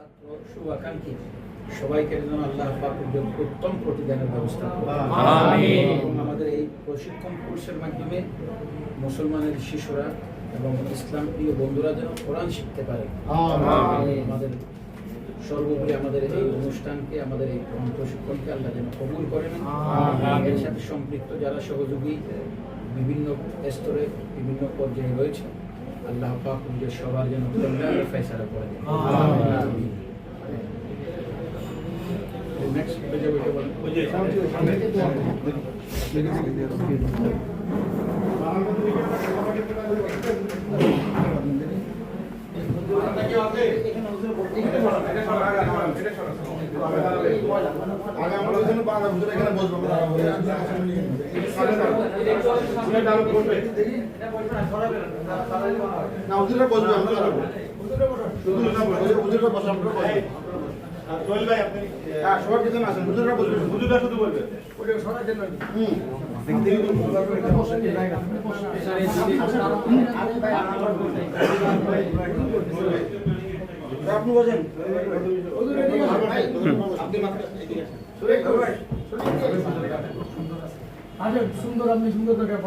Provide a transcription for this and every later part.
ছাত্র শুভাকাঙ্ক্ষী সবাইকে যেন আল্লাহ উত্তম প্রতিদানের ব্যবস্থা আমাদের এই প্রশিক্ষণ কোর্সের মাধ্যমে মুসলমানের শিশুরা এবং ইসলাম প্রিয় বন্ধুরা যেন কোরআন শিখতে পারে। আমাদের সর্বোপরি আমাদের এই অনুষ্ঠানকে আমাদের এই প্রশিক্ষণকে আল্লাহ যেন কবুল করেন। এর সাথে সম্পৃক্ত যারা সহযোগী বিভিন্ন স্তরে বিভিন্ন পর্যায়ে রয়েছে আল্লাহ পাক নিজের সবার যেন কল্যাণের ফয়সালা করে দেন। নেক্সট পেজে বইটা বলেন। ওই সোহেল ভাই আপনি হ্যাঁ সবার পিছনে আসেন হুজুরা বসবে হুজুররা শুধু বলবেন হুম। আপনি বসেন আপনি মাত্র সুন্দর আপনি সুন্দর দরকার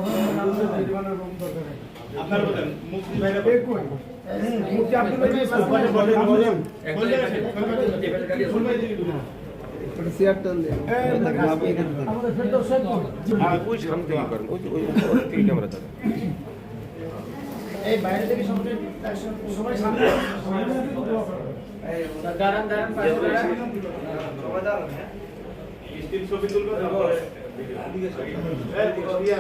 আপনার বলেন মুফতি ভাইরা মুক্তি আপনি বলেন বলেন বলেন। বলেন আমাদের ফেরদৌস সাহেব ওই সামনে থেকে করেন ওই ওই ওই থেকে ক্যামেরা চালান এই বাইরে থেকে সবাই সবাই সামনে দাঁড়ান দাঁড়ান পাশে দাঁড়ান স্টিল ছবি তুলবেন তারপর এই ইয়া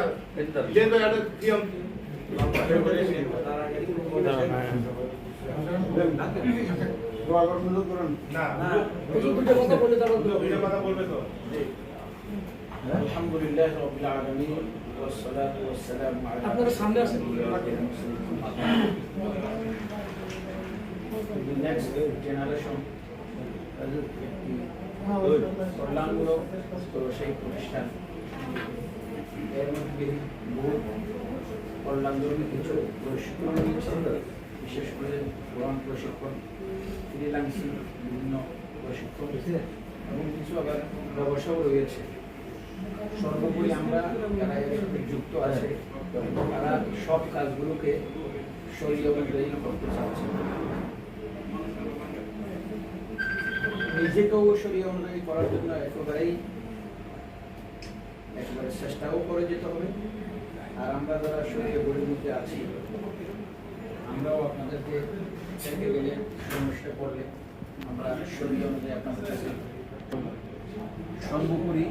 জেন ভাই আরে কিয়ম দোয়া করার সুযোগ করুন না হুজুর দুটো আলহামদুলিল্লাহ জেনারেশন প্রতিষ্ঠান। এর মধ্যে বহু কিছু প্রশিক্ষণ বিশেষ করে কোরআন প্রশিক্ষণ ফ্রিলান্সিং বিভিন্ন প্রশিক্ষণ রয়েছে এবং কিছু আবার ব্যবসাও রয়েছে। সর্বোপরি আমরা যারা এর সাথে যুক্ত আছে, তারা সব কাজগুলোকে শরীর অনুযায়ী করতে চাচ্ছে। নিজেকেও শরীর অনুযায়ী করার জন্য একেবারেই একেবারে চেষ্টাও করে যেতে হবে। আর আমরা যারা শরীরে বলিমুখে আছি আমরাও আপনাদেরকে থেকে গেলে সমস্যা পড়লে আমরা শরীর অনুযায়ী আপনাদের কাছে সর্বোপরি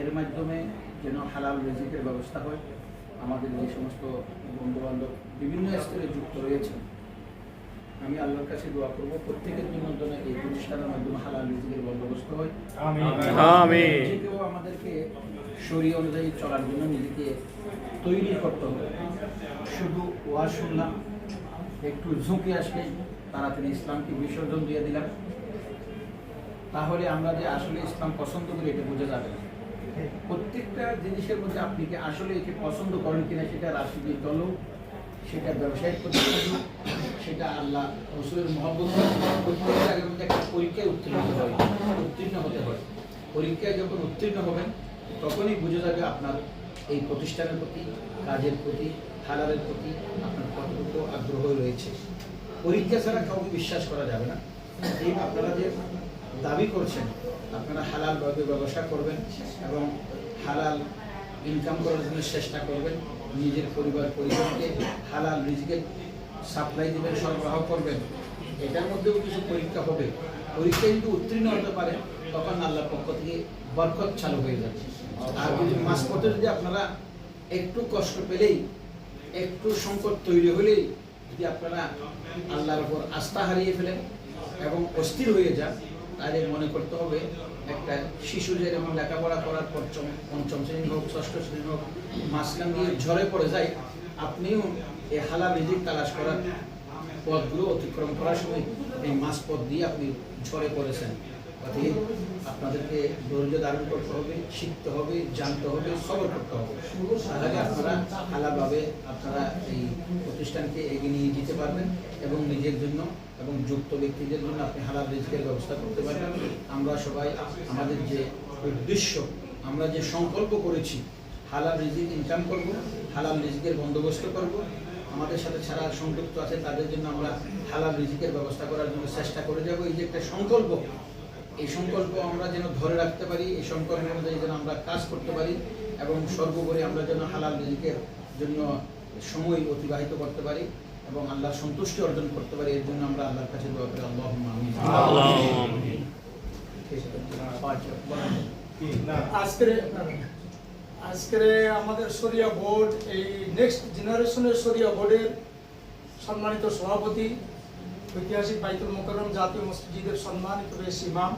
এর মাধ্যমে যেন হালাল রেজিকের ব্যবস্থা হয়। আমাদের যে সমস্ত বন্ধু বান্ধব বিভিন্ন স্তরে যুক্ত রয়েছে আমি আল্লাহর কাছে দোয়া করব প্রত্যেকের জন্য যেন এই প্রতিষ্ঠানের মাধ্যমে হালাল রিজিকের বন্দোবস্ত হয়। আমিন। আমাদেরকে শরীর অনুযায়ী চলার জন্য নিজেকে তৈরি করতে হবে। শুধু ওয়াজ শুনলাম একটু ঝুঁকে আসলে তাড়াতাড়ি ইসলামকে বিসর্জন দিয়ে দিলাম। তাহলে আমরা যে আসলে ইসলাম পছন্দ করি এটা বোঝা যাবে প্রত্যেকটা জিনিসের মধ্যে আপনি কি আসলে একে পছন্দ করেন কিনা সেটা রাজনীতির দল সেটা ব্যবসায়িক প্রতিষ্ঠান সেটা আল্লাহ রসুলের মহব্বত হোক, প্রত্যেকটা আগের মধ্যে একটা পরীক্ষায় উত্তীর্ণ হতে হয় উত্তীর্ণ হতে হয়। পরীক্ষায় যখন উত্তীর্ণ হবেন তখনই বুঝে যাবে আপনার এই প্রতিষ্ঠানের প্রতি, কাজের প্রতি হালালের প্রতি আপনার কতটুকু আগ্রহ রয়েছে। পরীক্ষা ছাড়া কাউকে বিশ্বাস করা যাবে না। এই আপনারা যে দাবি করছেন, আপনারা হালাল ভাবে ব্যবসা করবেন এবং হালাল ইনকাম করার জন্য চেষ্টা করবেন, নিজের পরিবার পরিবারকে হালাল রিজিকে সাপ্লাই দেবেন, সরবরাহ করবেন, এটার মধ্যেও কিছু পরীক্ষা হবে। পরীক্ষা যদি উত্তীর্ণ হতে পারে, তখন আল্লাহর পক্ষ থেকে বরকত চালু হয়ে যাবে। আর যদি মাঝপথে যদি আপনারা একটু কষ্ট পেলেই, একটু সংকট তৈরি হলেই যদি আপনারা আল্লাহর উপর আস্থা হারিয়ে ফেলেন এবং অস্থির হয়ে যান, তাহলে মনে করতে হবে একটা শিশু যেরকম লেখাপড়া করার পঞ্চম পঞ্চম শ্রেণি হোক, ষষ্ঠ শ্রেণি হোক, মাঝখান দিয়ে ঝরে পড়ে যায়, আপনিও এই হালাল রিজিক তালাশ করার পথগুলো অতিক্রম করার সময় এই মাছ পথ দিয়ে আপনি ঝরে পড়েছেন। অতএব আপনাদেরকে ধৈর্য ধারণ করতে হবে, শিখতে হবে, জানতে হবে সবর করতে হবে। তাহলে আপনারা হালাভাবে আপনারা এই প্রতিষ্ঠানকে এগিয়ে নিয়ে যেতে পারবেন এবং নিজের জন্য এবং যুক্ত ব্যক্তিদের জন্য আপনি হালাল রিজিকের ব্যবস্থা করতে পারেন আমরা সবাই, আমাদের যে উদ্দেশ্য, আমরা যে সংকল্প করেছি, হালাল রিজিক ইনকাম করব, হালাল রিজিকের বন্দোবস্ত করব, আমাদের সাথে ছাড়া সংযুক্ত আছে, তাদের জন্য আমরা হালাল রিজিকের ব্যবস্থা করার জন্য চেষ্টা করে যাব। এই যে একটা সংকল্প এই সংকল্প আমরা যেন ধরে রাখতে পারি, এই সংকল্প অনুযায়ী যেন আমরা কাজ করতে পারি এবং সর্বোপরি আমরা যেন হালাল রিজিকের জন্য সময় অতিবাহিত করতে পারি এবং আল্লাহর সন্তুষ্টি অর্জন করতে পারি, এর জন্য আমরা আল্লাহর কাছে দোয়া করি। আল্লাহ আজকের আজকের আমাদের শরিয়া বোর্ড, এই নেক্সট জেনারেশনের শরিয়া বোর্ডের সম্মানিত সভাপতি, ঐতিহাসিক বাইতুল মোকাররম জাতীয় মসজিদের সম্মানিত বেশ ইমাম।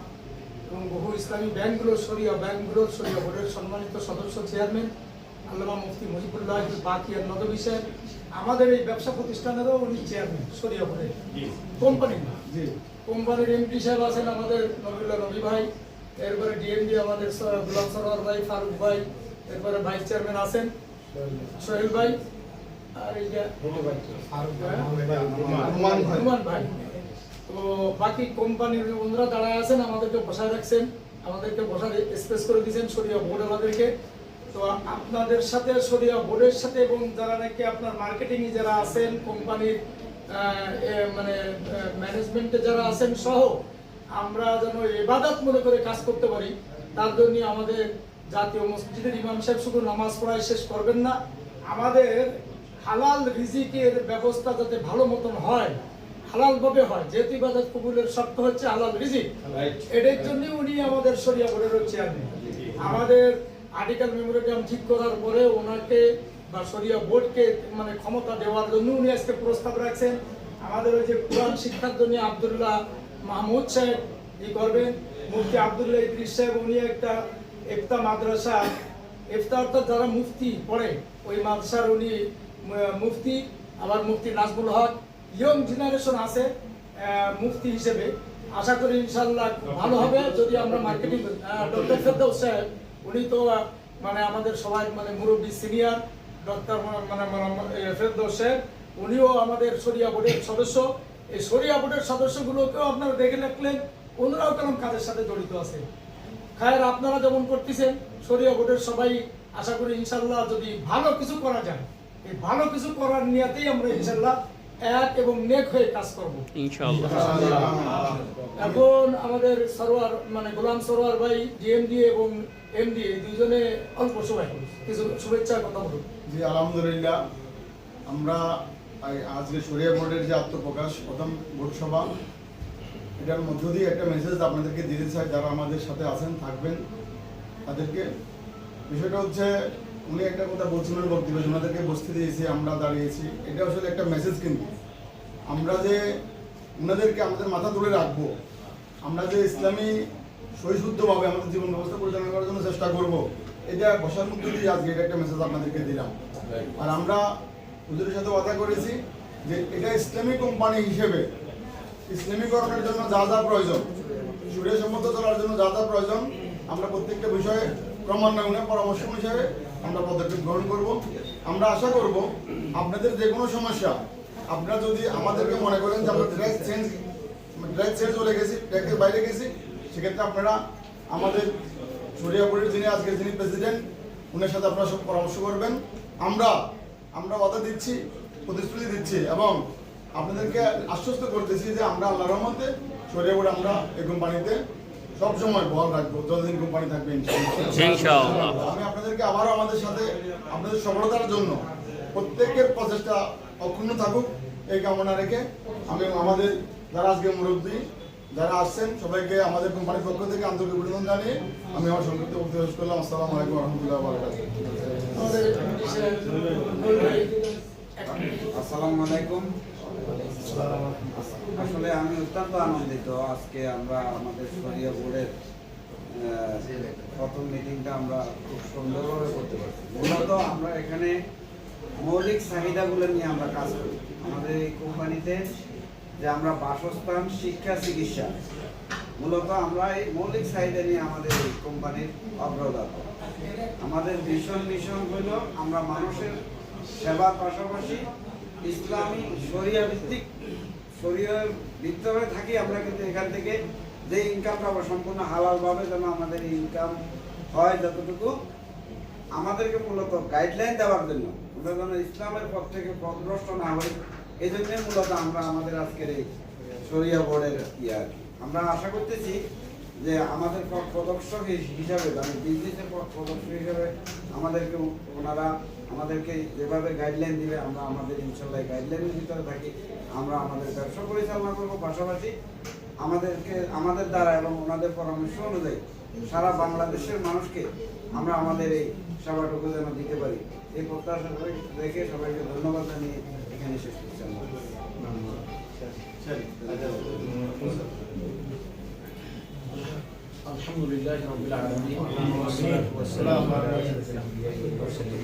এবং বহু ইসলামী ব্যাংকগুলোর শরিয়া ব্যাংকগুলোর শরিয়া বোর্ডের সম্মানিত সদস্য চেয়ারম্যান আল্লামা মুফতি মুজিবুল্লাহ বাকিয়ার নদবী সাহেব আমাদের এই ব্যবসা প্রতিষ্ঠানেরও উনি চেয়ারম্যান শরিয়া বোর্ডের। কোম্পানি কোম্পানির এমপি সাহেব আছেন আমাদের নবীল্লা নবী ভাই এরপরে ডিএমডি আমাদের গোলাম সরোয়ার ভাই ফারুক ভাই এরপরে ভাইস চেয়ারম্যান আছেন সোহেল ভাই আর এই যে রুমান ভাই। ভাই। তো বাকি কোম্পানির বন্ধুরা দাঁড়ায় আছেন, আমাদেরকে বসায় রাখছেন, আমাদেরকে বসার স্পেস করে দিয়েছেন সরিয়া বোর্ড আমাদেরকে। তো আপনাদের সাথে সরিয়া বোর্ডের সাথে এবং যারা নাকি আপনার মার্কেটিং এ যারা আছেন, কোম্পানির মানে ম্যানেজমেন্টে যারা আছেন সহ, আমরা যেন এবাদত মনে করে কাজ করতে পারি, তার জন্য আমাদের জাতীয় মসজিদের ইমাম সাহেব শুধু নামাজ পড়ায় শেষ করবেন না। আমাদের হালাল রিজিকের ব্যবস্থা যাতে ভালো মতন হয় হালাল ভাবে হয়। যেহেতু ইবাদত কবুলের শর্ত হচ্ছে হালাল রিজিক। এটার জন্য উনি আমাদের শরিয়া বোর্ডের চেয়ারম্যান আমাদের আর্টিকেল মেমোরিয়াম ঠিক করার পরে ওনাকে বা শরিয়া বোর্ডকে মানে ক্ষমতা দেওয়ার জন্য উনি আজকে প্রস্তাব রাখছেন। আমাদের ওই যে কোরআন শিক্ষার জন্য আব্দুল্লাহ মাহমুদ সাহেব ই করবেন। মুফতি আব্দুল্লাহ ইদ্রিস সাহেব উনি একটা ইফতা মাদ্রাসা ইফতা অর্থাৎ যারা মুফতি পড়ে ওই মাদ্রাসার উনি মুফতি আবার মুফতি নাজমুল হক ইয়ং জেনারেশন আছে মুফতি হিসেবে। আশা করি ইনশাল্লাহ ভালো হবে। যদি আমরা মার্কেটিং ডক্টর ফেরদৌস সাহেব, উনি তো মানে আমাদের সবাই মানে মুরব্বী সিনিয়র ডক্টর মানে ফেরদৌস সাহেব, উনিও আমাদের সরিয়া বোর্ডের সদস্য। এই সরিয়া বোর্ডের সদস্যগুলোকেও আপনারা দেখে রাখলেন, ওনারাও কেমন কাজের সাথে জড়িত আছে। খায়ের, আপনারা যেমন করতেছেন, শরীয় বোর্ডের সবাই আশা করি ইনশাল্লাহ যদি ভালো কিছু করা যায়, এই ভালো কিছু করার নিয়াতেই আমরা ইনশাল্লাহ এক এবং নেক হয়ে কাজ করব। ইনশাআল্লাহ। এখন আমাদের সরোয়ার মানে গোলাম সরোয়ার ভাই ডিএমডি এবং এমডি এই দুজনে অল্প সময় কিছু শুভেচ্ছা কথা বলুন। জি আলহামদুলিল্লাহ। আমরা আজকে সরিয়া বোর্ডের যে আত্মপ্রকাশ প্রথম বোর্ড সভা এটার মধ্য দিয়ে একটা মেসেজ আপনাদেরকে দিতে চাই। যারা আমাদের সাথে আছেন থাকবেন তাদেরকে। বিষয়টা হচ্ছে উনি একটা কথা বলছিলেন বক্তব্য, ওনাদেরকে বসতে দিয়েছি, আমরা দাঁড়িয়েছি। এটা আসলে একটা মেসেজ কিন্তু। আমরা যে ওনাদেরকে আমাদের মাথা তুলে রাখব, আমরা যে ইসলামী সহিশুদ্ধভাবে আমাদের জীবন ব্যবস্থা পরিচালনা করার জন্য চেষ্টা করব, এটা বসার মধ্যে দিয়ে আজকে এটা একটা মেসেজ আপনাদেরকে দিলাম। আর আমরা হুজুরের সাথে কথা করেছি যে এটা ইসলামী কোম্পানি হিসেবে ইসলামীকরণের জন্য যা যা প্রয়োজন, সুরে সম্মত চলার জন্য যা যা প্রয়োজন, আমরা প্রত্যেকটা বিষয়ে ক্রমান্বয়ে পরামর্শ অনুসারে আমরা পদক্ষেপ গ্রহণ করব। আমরা আশা করব আপনাদের যে কোনো সমস্যা, আপনারা যদি আমাদেরকে মনে করেন যে আমরা ট্র্যাক চেঞ্জ ট্র্যাক ছেড়ে চলে গেছি ট্র্যাকের বাইরে গেছি, সেক্ষেত্রে আপনারা আমাদের সরিয়াপুরের যিনি আজকের যিনি প্রেসিডেন্ট উনার সাথে আপনারা সব পরামর্শ করবেন। আমরা আমরা কথা দিচ্ছি, প্রতিশ্রুতি দিচ্ছি এবং আপনাদেরকে আশ্বস্ত করতেছি যে আমরা আল্লাহ রহমতে সরিয়াপুর আমরা এই কোম্পানিতে সবসময় বল রাখব যতদিন কোম্পানি থাকবে। আমি আপনাদেরকে আবারও আমাদের সাথে আপনাদের সফলতার জন্য প্রত্যেকের প্রচেষ্টা অক্ষুণ্ণ থাকুক এই কামনা রেখে আমি আমাদের যারা আজকে মুরব্বী যারা আসছেন সবাইকে আমাদের কোম্পানির পক্ষ থেকে আন্তরিক অভিনন্দন জানিয়ে আমি আমার সংক্ষিপ্ত বক্তব্য শেষ করলাম আসসালামু আলাইকুম রহমতুল্লাহ। আসসালামু আলাইকুম আসলে আমি অত্যন্ত আনন্দিত। আজকে আমরা আমাদের শরিয়া বোর্ডের প্রথম মিটিংটা আমরা খুব সুন্দরভাবে করতে পারছি। মূলত আমরা এখানে মৌলিক চাহিদাগুলো নিয়ে আমরা কাজ করি। আমাদের এই কোম্পানিতে যে আমরা বাসস্থান, শিক্ষা, চিকিৎসা, মূলত আমরা এই মৌলিক চাহিদা নিয়ে আমাদের এই কোম্পানির অগ্রদাতা আমাদের ভীষণ মিশন হইল আমরা মানুষের সেবার পাশাপাশি ইসলামী শরিয়া ভিত্তিক লিপ্ত হয়ে থাকি, আমরা কিন্তু এখান থেকে যে ইনকামটা আমরা সম্পূর্ণ হালালভাবে যেন আমাদের ইনকাম হয় যতটুকু, আমাদেরকে মূলত গাইডলাইন দেওয়ার জন্য আমরা যেন ইসলামের পথ থেকে পথভ্রষ্ট না হই এই জন্যই মূলত আমরা আমাদের আজকের এই শরিয়া বোর্ডের ইয়ে আর কি। আমরা আশা করতেছি যে আমাদের প্রদর্শক হিসাবে মানে বিজনেসের প্রদর্শক হিসাবে আমাদেরকে ওনারা আমাদেরকে যেভাবে গাইডলাইন দিবে, আমরা আমাদের ইনশাল্লাহ গাইডলাইনের ভিতরে থাকি। আমরা আমাদের ব্যবসা পরিচালনা করব পাশাপাশি আমাদেরকে, আমাদের দ্বারা এবং ওনাদের পরামর্শ অনুযায়ী সারা বাংলাদেশের মানুষকে আমরা আমাদের এই সেবাটুকু যেন দিতে পারি। এই প্রত্যাশা করে রেখে সবাইকে ধন্যবাদ জানিয়ে এখানে শেষ করছি। আমরা। الحمد لله رب العالمين والصلاة والسلام على أشرف الأنبياء والمرسلين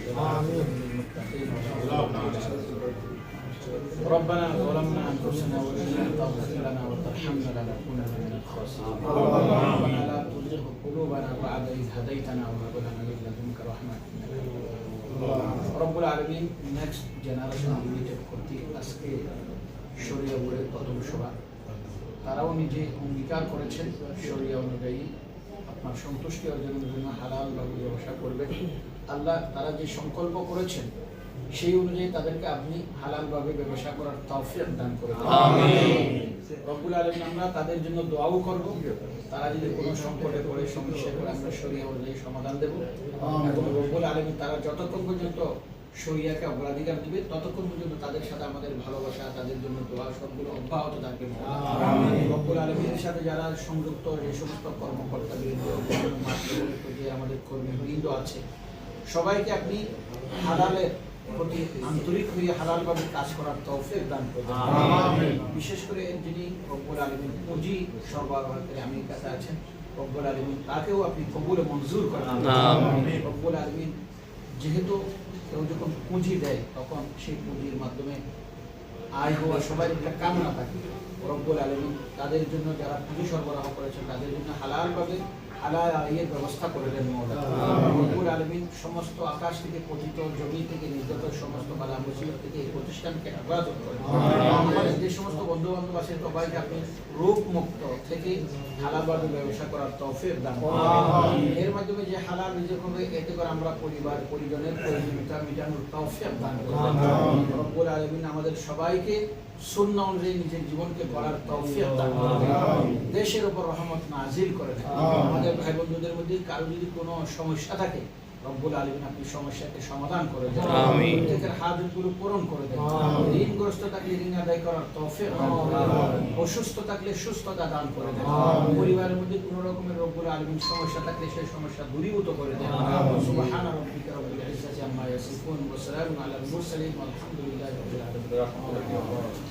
ربنا ظلمنا أنفسنا وإن لم تغفر لنا وترحمنا لنكونن من الخاسرين ربنا لا تزغ قلوبنا بعد إذ هديتنا وهب لنا من لدنك رحمة إنك أنت الوهاب রব্বুল আলমিন নেক্সট জেনারেশন লিমিটেড কর্তৃক আজকে শরীয় বোর্ডের প্রথম সভা তারাও নিজে অঙ্গীকার করেছেন শরিয়া অনুযায়ী আপনার সন্তুষ্টি অর্জনের জন্য হালালভাবে ব্যবসা করবেন আল্লাহ তারা যে সংকল্প করেছেন সেই অনুযায়ী তাদেরকে আপনি হালালভাবে ব্যবসা করার তৌফিক দান করে দেন। রব্বুল আলমিন আমরা তাদের জন্য দোয়াও করব। তারা যদি কোনো সংকটে পড়ে সমস্যায় পড়ে আমরা শরিয়া অনুযায়ী সমাধান দেব। এবং রব্বুল আলমিন তারা যতক্ষণ পর্যন্ত শরিয়াকে অগ্রাধিকার দিবে ততক্ষণ পর্যন্ত তাদের সাথে আমাদের ভালোবাসা তাদের জন্য দোয়া সবগুলো অব্যাহত থাকবে রব্বুল আলমীর সাথে যারা সংযুক্ত যে সমস্ত কর্মকর্তা যে আমাদের কর্মী বৃন্দ আছে সবাইকে আপনি হালালের প্রতি আন্তরিক হয়ে হালালভাবে কাজ করার তৌফিক দান করবেন বিশেষ করে যিনি রব্বুল আলমিন পুঁজি সরবরাহকারী আমেরিকাতে আছেন রব্বুল আলমিন তাকেও আপনি কবুলে মঞ্জুর করেন। রব্বুল আলমিন যেহেতু কেউ যখন পুঁজি দেয়, তখন সেই পুঁজির মাধ্যমে আয় হওয়া সবাই একটা কামনা থাকে। রব্বুল আলমী তাদের জন্য যারা পুঁজি সরবরাহ করেছেন, তাদের জন্য হালালভাবে ব্যবস্থা করে দেন আলমিন সমস্ত আকাশ থেকে পতিত জমি থেকে নির্গত সমস্ত বালা মুসিবত থেকে এই প্রতিষ্ঠানকে হেফাজত করেন। আমাদের যে সমস্ত বন্ধু বান্ধব আছেন সবাইকে আপনি রোগ মুক্ত থেকে হালালভাবে ব্যবসা করার তৌফিক দান। এর মাধ্যমে যে হালাল রিজিক হবে এতে করে আমরা পরিবার পরিজনের প্রয়োজনীয়তা মেটানোর তৌফিক দান করুন রব্বুল আলামিন আমাদের সবাইকে শূন্য অনুযায়ী নিজের জীবনকে গড়ার তৌফিক দান দেশের উপর রহমত নাজিল করে দেন আমাদের ভাই বন্ধুদের মধ্যে কারও যদি কোনো সমস্যা থাকে রব্বুল আলমিন আপনি সমস্যাকে সমাধান করে দেন। প্রত্যেকের হাজতগুলো পূরণ করে দেন। ঋণগ্রস্ত থাকলে ঋণ আদায় করার। অসুস্থ থাকলে সুস্থতা দান করে দেন। পরিবারের মধ্যে কোনো রকমের রব্বুল আলমিন সমস্যা থাকলে সেই সমস্যা দূরীভূত করে দেন। সুবহান রাব্বিকা রব্বিল ইজ্জাতি আম্মা ইয়াসিফুন ওয়া সালামুন আলাল মুরসালিন ওয়ালহামদুলিল্লাহি রাব্বিল আলামিন।